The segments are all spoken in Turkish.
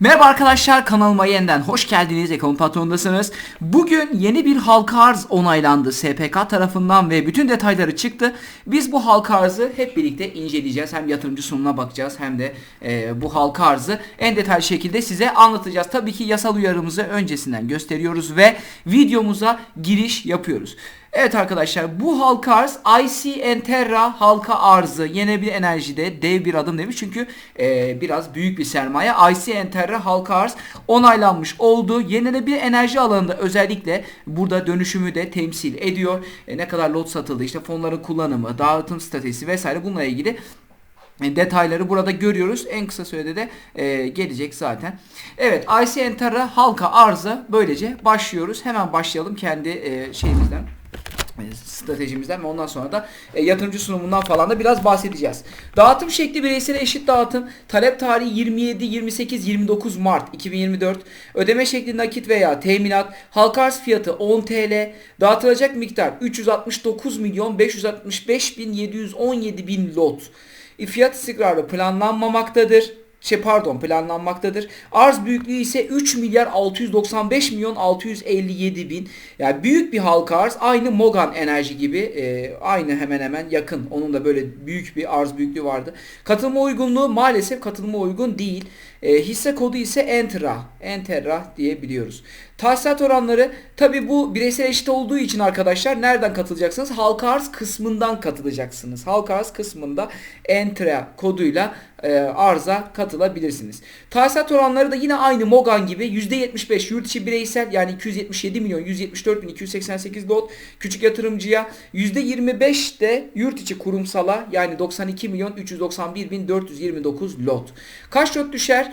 Merhaba arkadaşlar kanalıma yeniden hoş geldiniz Ekonomi Patronu'ndasınız. Bugün yeni bir halka arz onaylandı SPK tarafından ve bütün detayları çıktı. Biz bu halka arzı hep birlikte inceleyeceğiz. Hem yatırımcı sunumuna bakacağız hem de e, bu halka arzı en detaylı şekilde size anlatacağız. Tabii ki yasal uyarımızı öncesinden gösteriyoruz ve videomuza giriş yapıyoruz. Evet arkadaşlar bu halka arz IC Enterra halka arzı yenebilir enerjide dev bir adım demiş çünkü e, biraz büyük bir sermaye IC Enterra halka arz onaylanmış oldu. Yenilenebilir enerji alanında özellikle burada dönüşümü de temsil ediyor. E, ne kadar lot satıldı işte fonların kullanımı dağıtım stratejisi vesaire bununla ilgili e, detayları burada görüyoruz. En kısa sürede de e, gelecek zaten. Evet IC Enterra halka arzı böylece başlıyoruz. Hemen başlayalım kendi e, şeyimizden stratejimizden ve ondan sonra da e, yatırımcı sunumundan falan da biraz bahsedeceğiz. Dağıtım şekli bireysel eşit dağıtım. Talep tarihi 27, 28, 29 Mart 2024. Ödeme şekli nakit veya teminat. Halka arz fiyatı 10 TL. Dağıtılacak miktar 369 milyon 565 bin 717 bin lot. E, Fiyat istikrarı planlanmamaktadır şey pardon planlanmaktadır. Arz büyüklüğü ise 3 milyar 695 milyon 657 bin. Yani büyük bir halka arz. Aynı Mogan Enerji gibi e, aynı hemen hemen yakın. Onun da böyle büyük bir arz büyüklüğü vardı. Katılma uygunluğu maalesef katılma uygun değil. E, hisse kodu ise Enterra. Enterra diye biliyoruz. Tahsilat oranları tabi bu bireysel eşit olduğu için arkadaşlar nereden katılacaksınız? Halka arz kısmından katılacaksınız. Halka arz kısmında Enterra koduyla e, arza katılabilirsiniz. Tahsilat oranları da yine aynı Mogan gibi %75 yurt içi bireysel yani 277 milyon 174 bin 288 lot küçük yatırımcıya %25 de yurt içi kurumsala yani 92 milyon 391 bin 429 lot. Kaç lot düşer?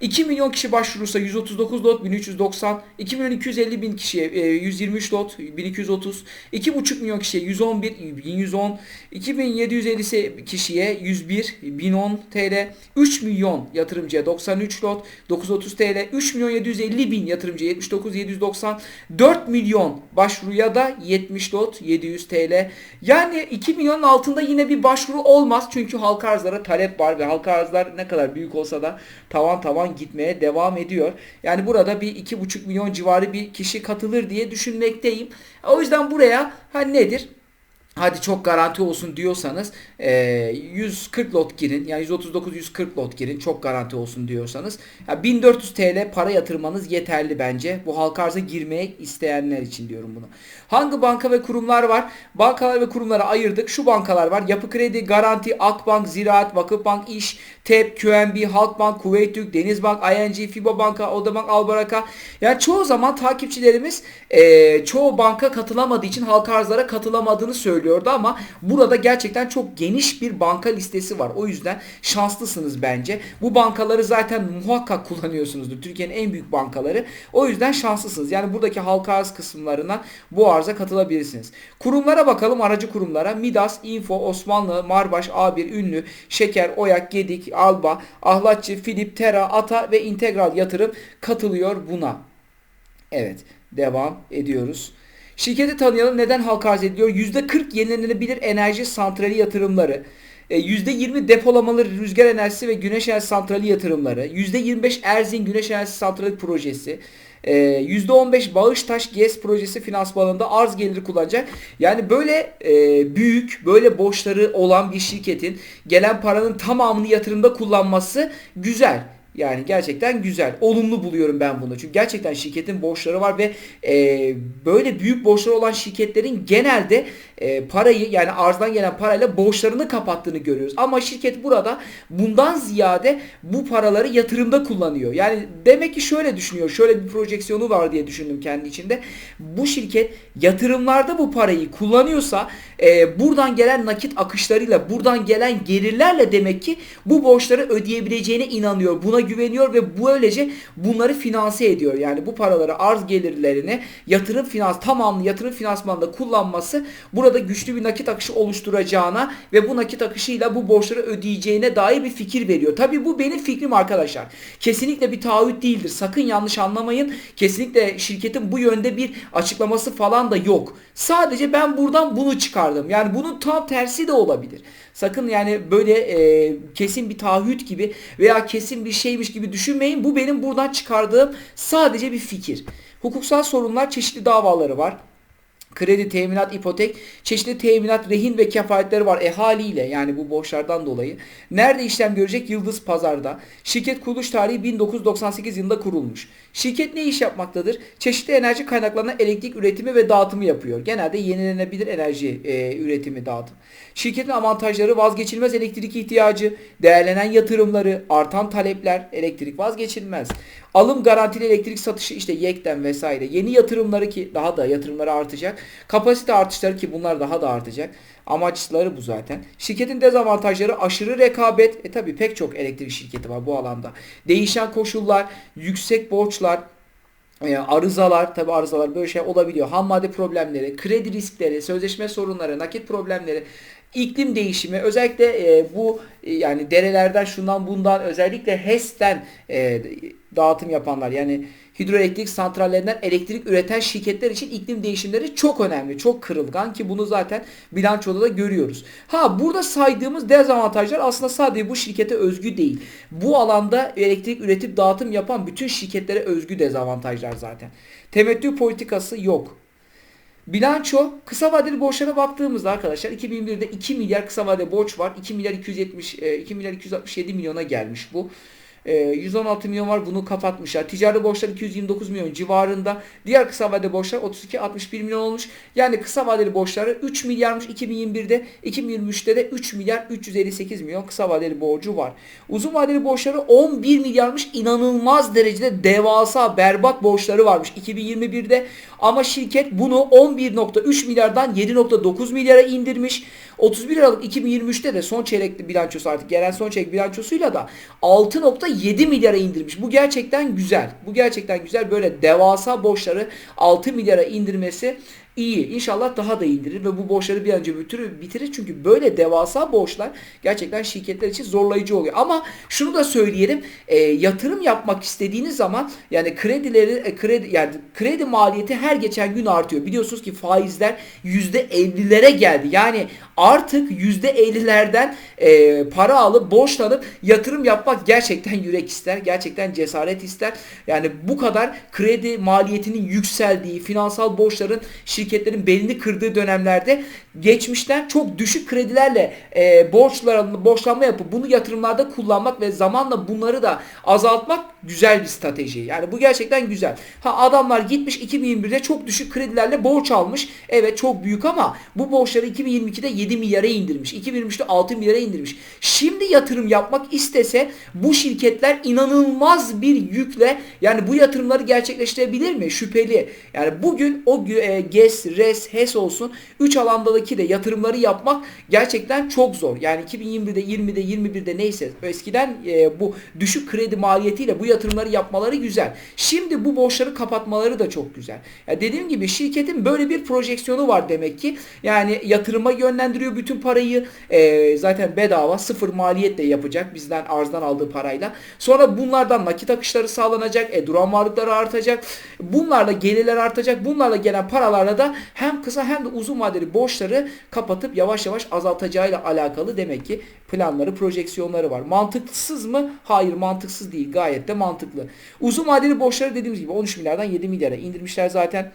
2 milyon kişi başvurursa 139 lot 1390, 2 milyon 250 bin kişiye e, 123 lot 1230, 2,5 milyon kişiye 111 1110, 2750 kişiye 101 1010 TL, 3 milyon yatırımcıya 93 lot 930 TL, 3 milyon 750 bin yatırımcıya 79 790, 4 milyon başvuruya da 70 lot 700 TL. Yani 2 milyonun altında yine bir başvuru olmaz. Çünkü halka arzlara talep var ve halka arzlar ne kadar büyük olsa da tavan tavan gitmeye devam ediyor. Yani burada bir 2,5 milyon civarı bir kişi katılır diye düşünmekteyim. O yüzden buraya ha nedir? hadi çok garanti olsun diyorsanız e, 140 lot girin. Yani 139-140 lot girin. Çok garanti olsun diyorsanız. Ya 1400 TL para yatırmanız yeterli bence. Bu halka arza girmeye isteyenler için diyorum bunu. Hangi banka ve kurumlar var? Bankalar ve kurumlara ayırdık. Şu bankalar var. Yapı Kredi, Garanti, Akbank, Ziraat, Vakıfbank, İş, TEP, QNB, Halkbank, Kuveyt Türk, Denizbank, ING, FIBA Banka, Odabank, Albaraka. Yani çoğu zaman takipçilerimiz e, çoğu banka katılamadığı için halka arzlara katılamadığını söylüyordu ama burada gerçekten çok geniş bir banka listesi var. O yüzden şanslısınız bence. Bu bankaları zaten muhakkak kullanıyorsunuzdur. Türkiye'nin en büyük bankaları. O yüzden şanslısınız. Yani buradaki halka arz kısımlarına bu arza katılabilirsiniz. Kurumlara bakalım aracı kurumlara. Midas, Info, Osmanlı, Marbaş, A1, Ünlü, Şeker, Oyak, Gedik, Alba, Ahlatçı, Filip, Tera, Ata ve İntegral Yatırım katılıyor buna. Evet devam ediyoruz. Şirketi tanıyalım. Neden halka arz ediliyor? %40 yenilenebilir enerji santrali yatırımları. %20 depolamalı rüzgar enerjisi ve güneş enerjisi santrali yatırımları. %25 Erzin güneş enerjisi santrali projesi. %15 Bağıştaş GES projesi finansmanında arz geliri kullanacak. Yani böyle e, büyük, böyle borçları olan bir şirketin gelen paranın tamamını yatırımda kullanması güzel. Yani gerçekten güzel. Olumlu buluyorum ben bunu. Çünkü gerçekten şirketin borçları var ve e, böyle büyük borçları olan şirketlerin genelde e, parayı yani arzdan gelen parayla borçlarını kapattığını görüyoruz. Ama şirket burada bundan ziyade bu paraları yatırımda kullanıyor. Yani demek ki şöyle düşünüyor. Şöyle bir projeksiyonu var diye düşündüm kendi içinde. Bu şirket yatırımlarda bu parayı kullanıyorsa e, buradan gelen nakit akışlarıyla buradan gelen gelirlerle demek ki bu borçları ödeyebileceğine inanıyor. Buna güveniyor ve böylece bunları finanse ediyor. Yani bu paraları arz gelirlerini yatırım finans tamamlı yatırım finansmanında kullanması burada güçlü bir nakit akışı oluşturacağına ve bu nakit akışıyla bu borçları ödeyeceğine dair bir fikir veriyor. Tabii bu benim fikrim arkadaşlar. Kesinlikle bir taahhüt değildir. Sakın yanlış anlamayın. Kesinlikle şirketin bu yönde bir açıklaması falan da yok. Sadece ben buradan bunu çıkardım. Yani bunun tam tersi de olabilir. Sakın yani böyle e, kesin bir taahhüt gibi veya kesin bir şey şeymiş gibi düşünmeyin. Bu benim buradan çıkardığım sadece bir fikir. Hukuksal sorunlar çeşitli davaları var kredi, teminat, ipotek, çeşitli teminat, rehin ve kefaletleri var. E haliyle yani bu borçlardan dolayı. Nerede işlem görecek? Yıldız Pazar'da. Şirket kuruluş tarihi 1998 yılında kurulmuş. Şirket ne iş yapmaktadır? Çeşitli enerji kaynaklarına elektrik üretimi ve dağıtımı yapıyor. Genelde yenilenebilir enerji e, üretimi, dağıtım. Şirketin avantajları vazgeçilmez elektrik ihtiyacı, değerlenen yatırımları, artan talepler, elektrik vazgeçilmez. Alım garantili elektrik satışı işte YEK'ten vesaire. Yeni yatırımları ki daha da yatırımları artacak. Kapasite artışları ki bunlar daha da artacak. Amaçları bu zaten. Şirketin dezavantajları aşırı rekabet. E tabi pek çok elektrik şirketi var bu alanda. Değişen koşullar, yüksek borçlar, e, arızalar tabi arızalar böyle şey olabiliyor. Ham madde problemleri, kredi riskleri, sözleşme sorunları, nakit problemleri, iklim değişimi özellikle e, bu e, yani derelerden şundan bundan özellikle HES'ten e, dağıtım yapanlar yani hidroelektrik santrallerinden elektrik üreten şirketler için iklim değişimleri çok önemli. Çok kırılgan ki bunu zaten bilançoda da görüyoruz. Ha burada saydığımız dezavantajlar aslında sadece bu şirkete özgü değil. Bu alanda elektrik üretip dağıtım yapan bütün şirketlere özgü dezavantajlar zaten. Temettü politikası yok. Bilanço kısa vadeli borçlara baktığımızda arkadaşlar 2001'de 2 milyar kısa vadeli borç var. 2 milyar 270 2 milyar 267 milyona gelmiş bu. 116 ee, milyon var bunu kapatmışlar. Ticari borçlar 229 milyon civarında. Diğer kısa vadeli borçlar 32-61 milyon olmuş. Yani kısa vadeli borçları 3 milyarmış 2021'de. 2023'te de 3 milyar 358 milyon kısa vadeli borcu var. Uzun vadeli borçları 11 milyarmış. inanılmaz derecede devasa berbat borçları varmış 2021'de. Ama şirket bunu 11.3 milyardan 7.9 milyara indirmiş. 31 Aralık 2023'te de son çeyrekli bilançosu artık gelen son çeyrek bilançosuyla da 6.7 milyara indirmiş. Bu gerçekten güzel. Bu gerçekten güzel. Böyle devasa borçları 6 milyara indirmesi iyi. İnşallah daha da indirir ve bu borçları bir an önce bitirir, bitirir. Çünkü böyle devasa borçlar gerçekten şirketler için zorlayıcı oluyor. Ama şunu da söyleyelim. E, yatırım yapmak istediğiniz zaman yani kredileri e, kredi yani kredi maliyeti her geçen gün artıyor. Biliyorsunuz ki faizler %50'lere geldi. Yani artık %50'lerden e, para alıp borçlanıp yatırım yapmak gerçekten yürek ister. Gerçekten cesaret ister. Yani bu kadar kredi maliyetinin yükseldiği, finansal borçların şirketlerin belini kırdığı dönemlerde geçmişten çok düşük kredilerle e, borçlar, borçlanma yapıp bunu yatırımlarda kullanmak ve zamanla bunları da azaltmak güzel bir strateji. Yani bu gerçekten güzel. Ha adamlar gitmiş 2021'de çok düşük kredilerle borç almış. Evet çok büyük ama bu borçları 2022'de 7 milyara indirmiş. 2023'te 6 milyara indirmiş. Şimdi yatırım yapmak istese bu şirketler inanılmaz bir yükle yani bu yatırımları gerçekleştirebilir mi? Şüpheli. Yani bugün o e, GES, RES, HES olsun 3 alandaki de yatırımları yapmak gerçekten çok zor. Yani 2021'de, 20'de, 21'de neyse eskiden e, bu düşük kredi maliyetiyle bu yatırımları yapmaları güzel. Şimdi bu borçları kapatmaları da çok güzel. Ya dediğim gibi şirketin böyle bir projeksiyonu var demek ki. Yani yatırıma yönlendiriyor bütün parayı. E, zaten bedava sıfır maliyetle yapacak bizden arzdan aldığı parayla. Sonra bunlardan nakit akışları sağlanacak. E, duran varlıkları artacak. Bunlarla gelirler artacak. Bunlarla gelen paralarla da hem kısa hem de uzun vadeli borçları kapatıp yavaş yavaş azaltacağıyla alakalı demek ki planları, projeksiyonları var. Mantıksız mı? Hayır mantıksız değil. Gayet de mantıklı. Uzun vadeli borçları dediğimiz gibi 13 milyardan 7 milyara indirmişler zaten.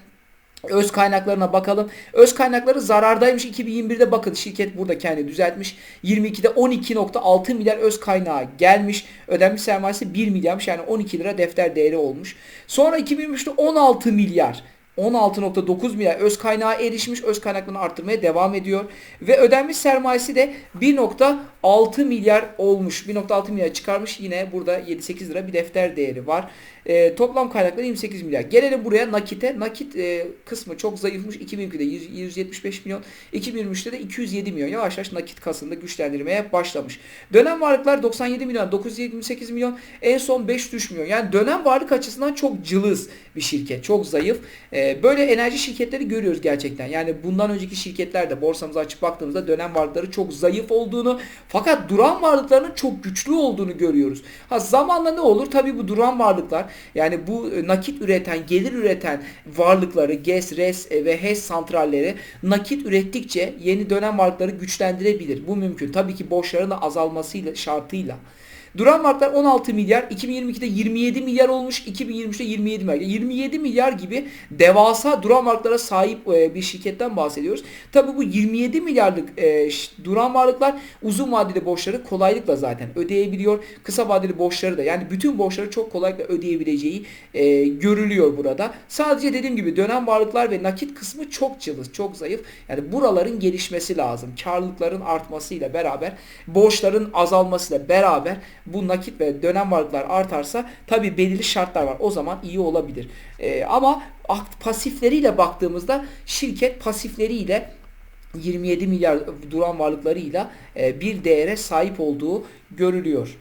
Öz kaynaklarına bakalım. Öz kaynakları zarardaymış 2021'de bakın şirket burada kendi düzeltmiş. 22'de 12.6 milyar öz kaynağı gelmiş. Ödenmiş sermayesi 1 milyarmış yani 12 lira defter değeri olmuş. Sonra 2023'te 16 milyar 16.9 milyar öz kaynağı erişmiş. Öz kaynaklarını arttırmaya devam ediyor. Ve ödenmiş sermayesi de 1.6 milyar olmuş. 1.6 milyar çıkarmış. Yine burada 7-8 lira bir defter değeri var. E, toplam kaynakları 28 milyar. Gelelim buraya nakite. Nakit e, kısmı çok zayıfmış. 2002'de 100, 175 milyon. 2023'te de 207 milyon. Yavaş yavaş nakit kasında güçlendirmeye başlamış. Dönem varlıklar 97 milyon, 928 milyon. En son 5 düşmüyor. Yani dönem varlık açısından çok cılız bir şirket. Çok zayıf. E, böyle enerji şirketleri görüyoruz gerçekten. Yani bundan önceki şirketlerde borsamıza açıp baktığımızda dönem varlıkları çok zayıf olduğunu fakat duran varlıklarının çok güçlü olduğunu görüyoruz. Ha zamanla ne olur? Tabii bu duran varlıklar yani bu e, nakit üreten, gelir üreten varlıkları, GES, RES e, ve HES santralleri nakit ürettikçe yeni dönem varlıkları güçlendirebilir. Bu mümkün. Tabii ki borçların da azalmasıyla şartıyla. Duran varlıklar 16 milyar, 2022'de 27 milyar olmuş, 2023'te 27 milyar. 27 milyar gibi devasa duran varlıklara sahip e, bir şirketten bahsediyoruz. Tabi bu 27 milyarlık e, duran varlıklar uzun vadeli borçları kolaylıkla zaten ödeyebiliyor. Kısa vadeli borçları da yani bütün borçları çok kolaylıkla ödeyebileceği e, görülüyor burada. Sadece dediğim gibi dönem varlıklar ve nakit kısmı çok cılız, çok zayıf. Yani buraların gelişmesi lazım. Karlılıkların artmasıyla beraber, borçların azalmasıyla beraber bu nakit ve dönem varlıklar artarsa tabi belirli şartlar var. O zaman iyi olabilir. E, ama pasifleriyle baktığımızda şirket pasifleriyle 27 milyar duran varlıklarıyla e, bir değere sahip olduğu görülüyor.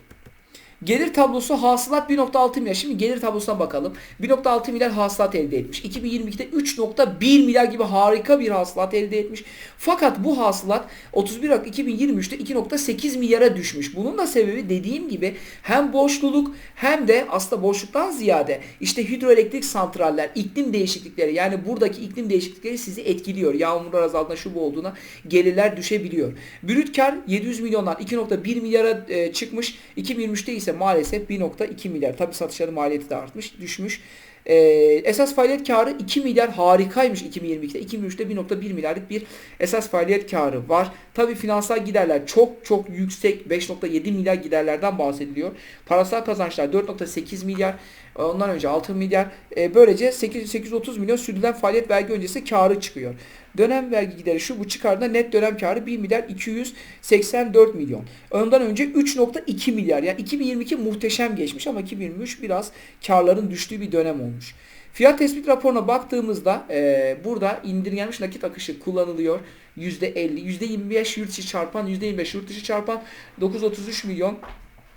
Gelir tablosu hasılat 1.6 milyar. Şimdi gelir tablosuna bakalım. 1.6 milyar hasılat elde etmiş. 2022'de 3.1 milyar gibi harika bir hasılat elde etmiş. Fakat bu hasılat 31 Aralık 2023'te 2.8 milyara düşmüş. Bunun da sebebi dediğim gibi hem borçluluk hem de aslında boşluktan ziyade işte hidroelektrik santraller, iklim değişiklikleri yani buradaki iklim değişiklikleri sizi etkiliyor. Yağmurlar azaldığında şu bu olduğuna gelirler düşebiliyor. Brüt kar 700 milyondan 2.1 milyara e, çıkmış. 2023'te ise ise maalesef 1.2 milyar. Tabi satışların maliyeti de artmış, düşmüş. Ee, esas faaliyet karı 2 milyar harikaymış 2022'de. 2023'te 1.1 milyarlık bir esas faaliyet karı var. Tabi finansal giderler çok çok yüksek 5.7 milyar giderlerden bahsediliyor. Parasal kazançlar 4.8 milyar. Ondan önce 6 milyar. E, böylece 8, 830 milyon sürdürülen faaliyet vergi öncesi karı çıkıyor. Dönem vergi gideri şu bu çıkardığında net dönem karı 1 milyar 284 milyon. Ondan önce 3.2 milyar. Yani 2022 muhteşem geçmiş ama 2023 biraz karların düştüğü bir dönem olmuş. Fiyat tespit raporuna baktığımızda e, burada indirgenmiş nakit akışı kullanılıyor. %50, %25 yurt içi çarpan, %25 yurt dışı çarpan 933 milyon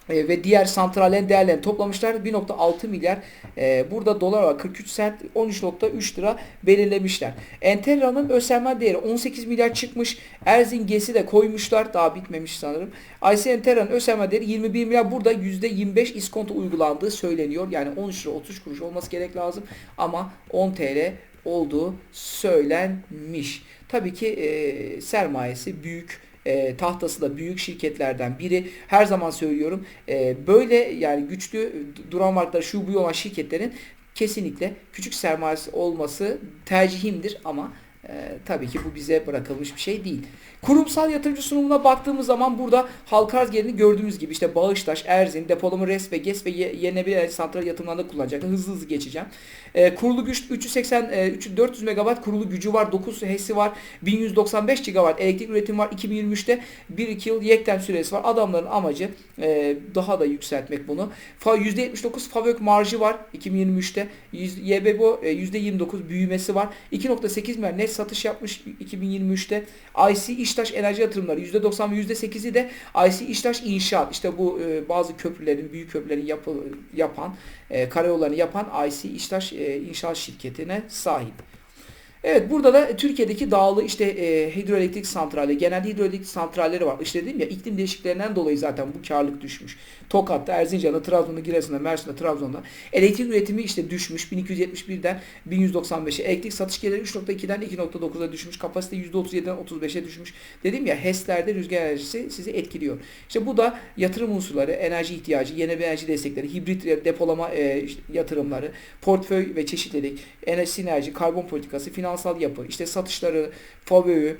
e, ve diğer santrallerin değerlerini toplamışlar. 1.6 milyar e, burada dolar var 43 sent 13.3 lira belirlemişler. Enterra'nın ÖSYM değeri 18 milyar çıkmış. Erzin GES'i de koymuşlar. Daha bitmemiş sanırım. IC Enterra'nın ÖSYM değeri 21 milyar. Burada %25 iskonto uygulandığı söyleniyor. Yani 13 lira 30 kuruş olması gerek lazım. Ama 10 TL olduğu söylenmiş. Tabii ki e, sermayesi büyük e, tahtası da büyük şirketlerden biri. Her zaman söylüyorum e, böyle yani güçlü duran varlıkları şu bu olan şirketlerin kesinlikle küçük sermayesi olması tercihimdir ama e, tabii ki bu bize bırakılmış bir şey değil. Kurumsal yatırımcı sunumuna baktığımız zaman burada halka arz gelirini gördüğümüz gibi işte Bağıştaş, Erzin, depolama RES ve GES ve yenilenebilir enerji santral yatırımlarında kullanacaklar. Hızlı hızlı geçeceğim. E, kurulu güç 380 e, 400 MW kurulu gücü var. 9 HES'i var. 1195 GW elektrik üretimi var. 2023'te 1-2 yıl yekten süresi var. Adamların amacı e, daha da yükseltmek bunu. %79 FAVÖK marjı var 2023'te. YBBO e, %29 büyümesi var. 2.8 milyar net satış yapmış 2023'te. IC İştaş Enerji Yatırımları %90 ve %8'i de IC İştaş İnşaat. İşte bu e, bazı köprülerin, büyük köprülerin yapı, yapan, e, karayollarını yapan IC İştaş e, İnşaat şirketine sahip. Evet burada da Türkiye'deki dağlı işte e, hidroelektrik santrali, genelde hidroelektrik santralleri var. İşte dedim ya iklim değişikliklerinden dolayı zaten bu karlık düşmüş. Tokat'ta, Erzincan'da, Trabzon'da, Giresun'da, Mersin'de, Trabzon'da elektrik üretimi işte düşmüş. 1271'den 1195'e. Elektrik satış geliri 3.2'den 2.9'a düşmüş. Kapasite %37'den 35'e düşmüş. Dedim ya HES'lerde rüzgar enerjisi sizi etkiliyor. İşte bu da yatırım unsurları, enerji ihtiyacı, yeni enerji destekleri, hibrit depolama e, yatırımları, portföy ve çeşitlilik, enerji sinerji, karbon politikası, finansal yapı, işte satışları, FAVÖ'yü,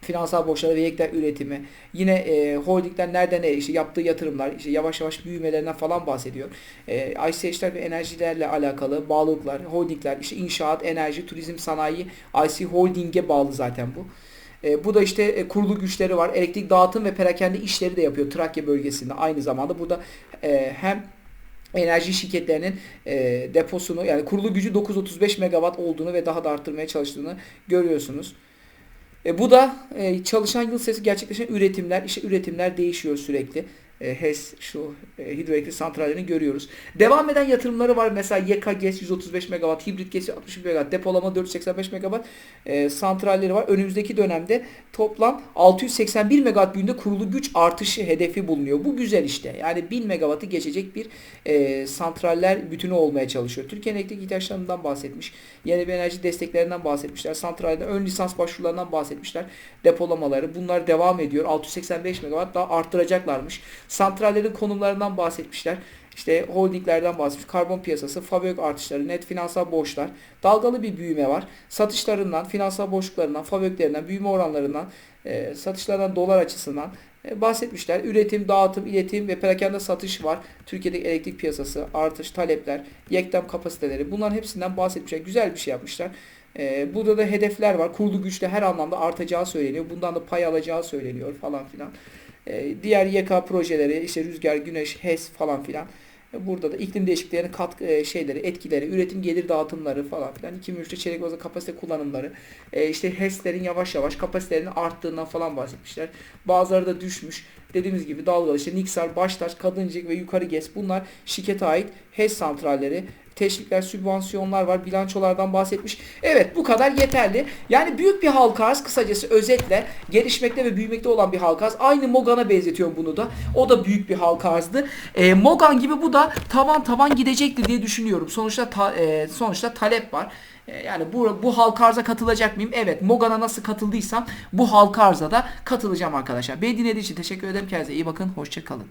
finansal borçları ve yekler üretimi. Yine e, holdingler nereden ne işte yaptığı yatırımlar, işte yavaş yavaş büyümelerinden falan bahsediyor. E, ICH'ler ve enerjilerle alakalı bağlılıklar, holdingler, işte inşaat, enerji, turizm, sanayi, IC Holding'e bağlı zaten bu. E, bu da işte e, kurulu güçleri var. Elektrik dağıtım ve perakende işleri de yapıyor Trakya bölgesinde. Aynı zamanda burada e, hem enerji şirketlerinin e, deposunu yani kurulu gücü 935 megawatt olduğunu ve daha da arttırmaya çalıştığını görüyorsunuz. E, bu da e, çalışan yıl sayısı gerçekleşen üretimler, işte üretimler değişiyor sürekli HES şu e, hidroelektrik santrallerini görüyoruz. Devam eden yatırımları var. Mesela YK GES 135 MW, hibrit GES 60 MW, depolama 485 MW e, santralleri var. Önümüzdeki dönemde toplam 681 MW büyüğünde kurulu güç artışı hedefi bulunuyor. Bu güzel işte. Yani 1000 MW'ı geçecek bir e, santraller bütünü olmaya çalışıyor. Türkiye'nin elektrik ihtiyaçlarından bahsetmiş. Yeni bir enerji desteklerinden bahsetmişler. Santralde ön lisans başvurularından bahsetmişler. Depolamaları bunlar devam ediyor. 685 MW daha arttıracaklarmış. Santrallerin konumlarından bahsetmişler. İşte holdinglerden bahsetmiş. Karbon piyasası, fabrik artışları, net finansal borçlar, dalgalı bir büyüme var. Satışlarından, finansal boşluklarından, fabriklerinden, büyüme oranlarından, e, satışlardan dolar açısından e, bahsetmişler. Üretim, dağıtım, iletim ve perakende satış var. Türkiye'deki elektrik piyasası, artış, talepler, yektem kapasiteleri bunların hepsinden bahsetmişler. Güzel bir şey yapmışlar. E, burada da hedefler var. Kurulu güçte her anlamda artacağı söyleniyor. Bundan da pay alacağı söyleniyor falan filan. E, diğer YK projeleri işte rüzgar, güneş, HES falan filan. E, Burada da iklim değişikliklerinin katkı e, şeyleri, etkileri, üretim gelir dağıtımları falan filan. 2003'te çeyrek bazlı kapasite kullanımları. İşte HES'lerin yavaş yavaş kapasitelerinin arttığından falan bahsetmişler. Bazıları da düşmüş. Dediğimiz gibi dalgalı işte Niksar, Baştaş, Kadıncık ve Yukarı GES bunlar şirkete ait HES santralleri teşvikler, sübvansiyonlar var. Bilançolardan bahsetmiş. Evet bu kadar yeterli. Yani büyük bir halka arz kısacası özetle gelişmekte ve büyümekte olan bir halka arz. Aynı Mogan'a benzetiyorum bunu da. O da büyük bir halka arzdı. E, Mogan gibi bu da tavan tavan gidecektir diye düşünüyorum. Sonuçta ta- e, sonuçta talep var. E, Yani bu, bu halka arza katılacak mıyım? Evet. Mogan'a nasıl katıldıysam bu halka arza da katılacağım arkadaşlar. Beni dinlediğiniz için teşekkür ederim. Kendinize iyi bakın. Hoşçakalın.